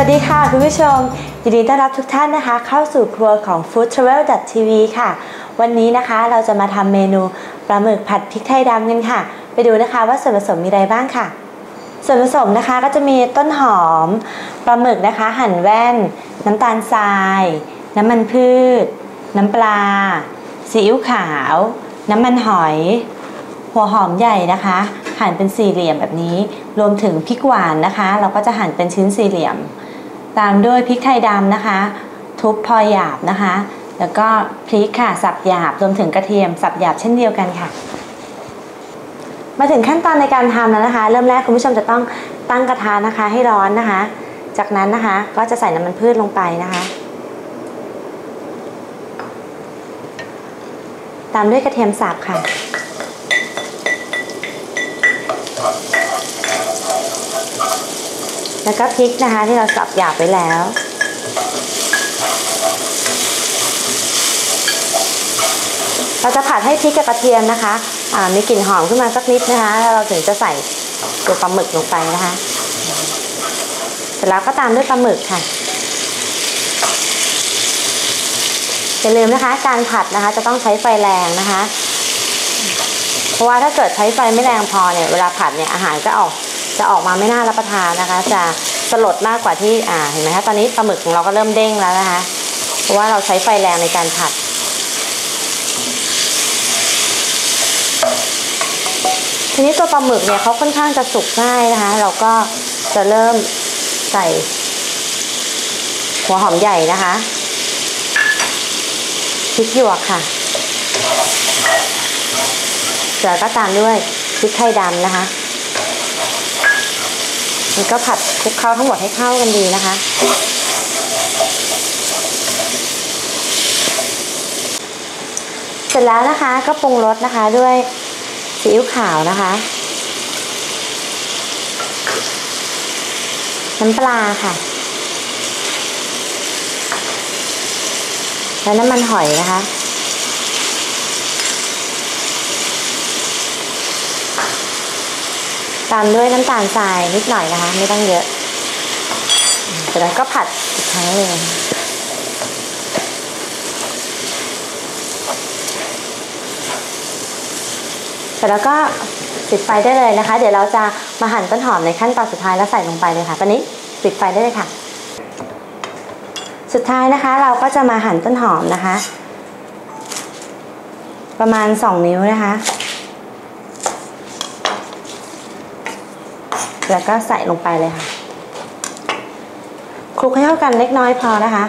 วัสดีค่ะคุณผู้ชม ยินดีต้อนรับทุกท่านนะคะ เข้าสู่ครัวของ Food Travel TV ค่ะ วันนี้นะคะเราจะมาทำเมนูปลาหมึกผัดพริกไทยดำกันค่ะ ไปดูนะคะว่าส่วนผสมมีอะไรบ้างค่ะ ส่วนผสมนะคะก็จะมีต้นหอมปลาหมึกนะคะ หั่นแว่น น้ำตาลทราย น้ำมันพืช น้ำปลาซีอิ๊วขาว น้ำมันหอย หัวหอมใหญ่นะคะหั่นเป็นสี่เหลี่ยมแบบนี้ รวมถึงพริกหวานนะคะ เราก็จะหั่นเป็นชิ้นสี่เหลี่ยม ตามด้วยพริกไทยดำนะคะ ทุบพอหยาบนะคะ แล้วก็พริกค่ะสับหยาบรวมถึงกระเทียมสับหยาบเช่นเดียวกันค่ะ มาถึงขั้นตอนในการทำแล้วนะคะ เริ่มแรกคุณผู้ชมจะต้องตั้งกระทะนะคะให้ร้อนนะคะ จากนั้นนะคะก็จะใส่น้ำมันพืชลงไปนะคะ ตามด้วยกระเทียมสับค่ะ แล้วก็พริกนะคะที่เราสับหยาบไว้แล้ว เราจะผัดให้พริกกับกระเทียมนะคะมีกลิ่นหอมขึ้นมาสักนิดนะคะแล้วเราถึงจะใส่ตัวปลาหมึกลงไปนะคะเสร็จแล้วก็ตามด้วยปลาหมึกค่ะอย่าลืมนะคะ การผัดนะคะจะต้องใช้ไฟแรงนะคะ เพราะว่าถ้าเกิดใช้ไฟไม่แรงพอเนี่ยเวลาผัดเนี่ยอาหารก็ออก จะออกมาไม่น่ารับประทานนะคะ จะสลดมากกว่าที่อ่าเห็นไหมคะตอนนี้ปลาหมึกของเราก็เริ่มเด้งแล้วนะคะเพราะว่าเราใช้ไฟแรงในการผัดทีนี้ตัวปลาหมึกเนี่ยเขาค่อนข้างจะสุกง่ายนะคะ เราก็จะเริ่มใส่หัวหอมใหญ่นะคะพริกหยวกค่ะเสร็จแล้วก็ตามด้วยพริกไทยดำนะคะ นก็ผัดคลุกเคล้าทั้งหมดให้เข้ากันดีนะคะ เสร็จแล้วนะคะก็ปรุงรสนะคะด้วยซีอิ๊วขาวนะคะ น้ำปลาค่ะ และน้ำมันหอยนะคะ ตามด้วยน้ำตาลทรายนิดหน่อยนะคะ ไม่ต้องเยอะเสร็จแล้วก็ผัดอีกครั้งหนึ่งเสร็จแล้วก็ปิดไฟได้เลยนะคะ เดี๋ยวเราจะมาหั่นต้นหอมในขั้นตอนสุดท้ายแล้วใส่ลงไปเลยค่ะ ตอนนี้ปิดไฟได้เลยค่ะ สุดท้ายนะคะ เราก็จะมาหั่นต้นหอมนะคะ ประมาณ 2 นิ้วนะคะ แล้วก็ใส่ลงไปเลยค่ะคลุกให้เข้ากันเล็กน้อยพอนะคะ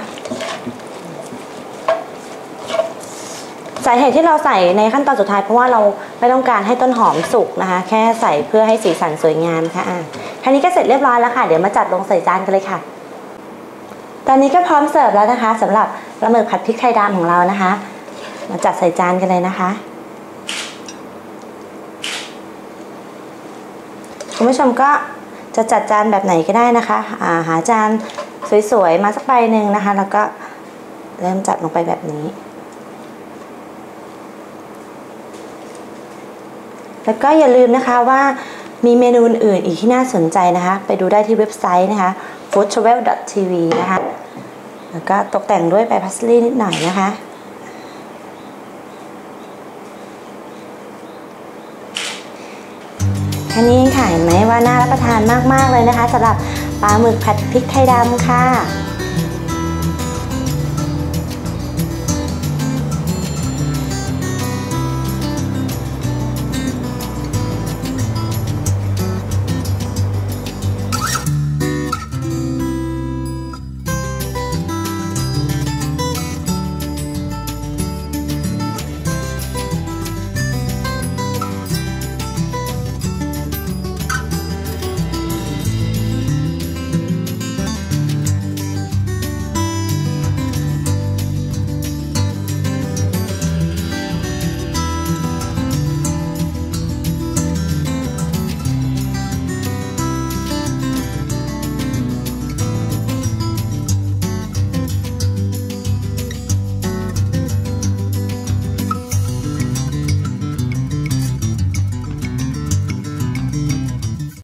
สาเหตุที่เราใส่ในขั้นตอนสุดท้ายเพราะว่าเราไม่ต้องการให้ต้นหอมสุกนะคะ แค่ใส่เพื่อให้สีสันสวยงามค่ะอะแค่นี้ก็เสร็จเรียบร้อยแล้วค่ะ เดี๋ยวมาจัดลงใส่จานกันเลยค่ะ ตอนนี้ก็พร้อมเสิร์ฟแล้วนะคะสำหรับปลาหมึกผัดพริกไทยดำของเรานะคะ มาจัดใส่จานกันเลยนะคะ คุณผู้ชมก็จะจัดจานแบบไหนก็ได้นะคะาหาจานสวยๆ มาสักใบหนึ่งนะคะ แล้วก็เริ่มจัดลงไปแบบนี้ แล้วก็อย่าลืมนะคะว่ามีเมนูอื่นอีกที่น่าสนใจนะคะ ไปดูได้ที่เว็บไซต์นะคะ foodtravel.tv นะคะ แล้วก็ตกแต่งด้วยใบพัสลีนิดหน่อยนะคะ ค่นี้ค่ะเห็นไหมว่าน่ารับประทานมากๆเลยนะคะสำหรับปลาหมึกผัดพริกไทยดำค่ะ